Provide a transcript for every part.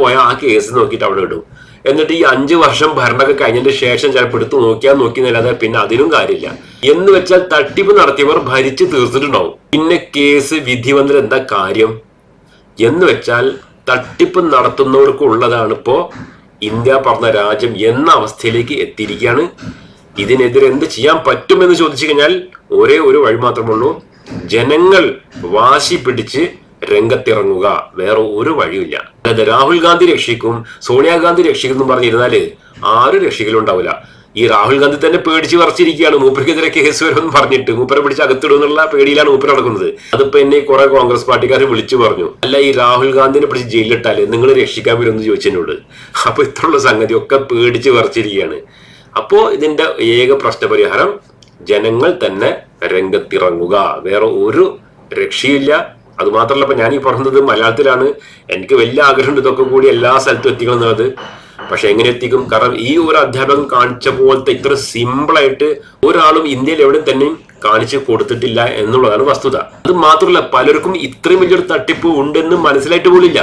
പോയാൽ ആ കേസ് നോക്കിയിട്ട് അവിടെ ഇടും. എന്നിട്ട് ഈ അഞ്ചു വർഷം ഭരണമൊക്കെ കഴിഞ്ഞതിന് ശേഷം ചിലപ്പോൾ എടുത്ത് നോക്കിയാൽ നോക്കി നല്ലാതെ പിന്നെ അതിനും കാര്യമില്ല. എന്ന് വെച്ചാൽ തട്ടിപ്പ് നടത്തിയവർ ഭരിച്ചു തീർത്തിട്ടുണ്ടാവും. പിന്നെ കേസ് വിധി വന്നിട്ട് എന്താ കാര്യം? എന്ന് വെച്ചാൽ തട്ടിപ്പ് നടത്തുന്നവർക്കുള്ളതാണ് ഇപ്പോ ഇന്ത്യ പറഞ്ഞ രാജ്യം എന്ന അവസ്ഥയിലേക്ക് എത്തിയിരിക്കുകയാണ്. ഇതിനെതിരെ എന്ത് ചെയ്യാൻ പറ്റുമെന്ന് ചോദിച്ചു കഴിഞ്ഞാൽ ഒരേ ഒരു വഴി മാത്രമേ ഉള്ളൂ. ജനങ്ങൾ വാശി പിടിച്ച് രംഗത്തിറങ്ങുക. വേറെ ഒരു വഴിയില്ല. അതായത് രാഹുൽ ഗാന്ധി രക്ഷിക്കും സോണിയാഗാന്ധി രക്ഷിക്കും എന്ന് പറഞ്ഞിരുന്നാൽ ആരും രക്ഷിക്കലും ഉണ്ടാവില്ല. ഈ രാഹുൽ ഗാന്ധി തന്നെ പേടിച്ച് വറച്ചിരിക്കുകയാണ് മൂപ്പർക്കെതിരെ കേസ് വരുമെന്ന് പറഞ്ഞിട്ട് മൂപ്പരെ പിടിച്ച് അകത്തിടും എന്നുള്ള പേടിയിലാണ് മൂപ്പർ നടക്കുന്നത്. അതിപ്പോ എന്നെ കുറെ കോൺഗ്രസ് പാർട്ടിക്കാർ വിളിച്ചു പറഞ്ഞു അല്ല ഈ രാഹുൽ ഗാന്ധിനെ പിടിച്ച് ജയിലിലിട്ടാൽ നിങ്ങൾ രക്ഷിക്കാൻ വരുമെന്ന് ചോദിച്ചതിനോട് അപ്പൊ ഇത്രയുള്ള സംഗതി ഒക്കെ പേടിച്ച് വറച്ചിരിക്കുകയാണ് അപ്പോ ഇതിന്റെ ഏക പ്രശ്നപരിഹാരം ജനങ്ങൾ തന്നെ രംഗത്തിറങ്ങുക. വേറെ ഒരു രക്ഷയില്ല അത് മാത്രമല്ല ഇപ്പൊ ഞാൻ ഈ പറഞ്ഞത് മലയാളത്തിലാണ്. എനിക്ക് വലിയ ആഗ്രഹമുണ്ട് ഇതൊക്കെ കൂടി എല്ലാ സ്ഥലത്തും എത്തിക്കണം എന്നുള്ളത്. പക്ഷെ എങ്ങനെ എത്തിക്കും? കാരണം ഈ ഒരു അധ്യാപകൻ കാണിച്ച പോലത്തെ ഇത്ര സിമ്പിൾ ആയിട്ട് ഒരാളും ഇന്ത്യയിൽ എവിടെയും തന്നെയും കാണിച്ചു കൊടുത്തിട്ടില്ല എന്നുള്ളതാണ് വസ്തുത. അത് മാത്രമല്ല പലർക്കും ഇത്രയും വലിയൊരു തട്ടിപ്പ് ഉണ്ടെന്ന് മനസ്സിലായിട്ട് പോലില്ല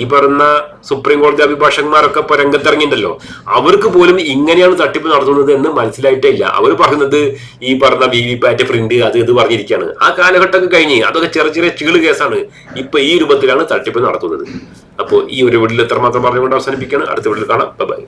ഈ പറഞ്ഞ സുപ്രീം കോടതി അഭിഭാഷകന്മാരൊക്കെ ഇപ്പൊ രംഗത്തിറങ്ങിയിട്ടുണ്ടല്ലോ. അവർക്ക് പോലും ഇങ്ങനെയാണ് തട്ടിപ്പ് നടത്തുന്നത് എന്ന് മനസ്സിലായിട്ടേ ഇല്ല. അവർ പറയുന്നത് ഈ പറഞ്ഞ വി വി പാറ്റ് പ്രിന്റ് അത് ഇത് പറഞ്ഞിരിക്കുകയാണ്. ആ കാലഘട്ടമൊക്കെ കഴിഞ്ഞ് അതൊക്കെ ചെറിയ ചെറിയ ചീൾ കേസാണ് ഇപ്പൊ ഈ രൂപത്തിലാണ് തട്ടിപ്പ് നടത്തുന്നത്. അപ്പോൾ ഈ ഒരു വീട്ടിൽ എത്രമാത്രം പറഞ്ഞുകൊണ്ട് അവസാനിപ്പിക്കുകയാണ്. അടുത്ത വീട്ടിൽ കാണാം. ബൈ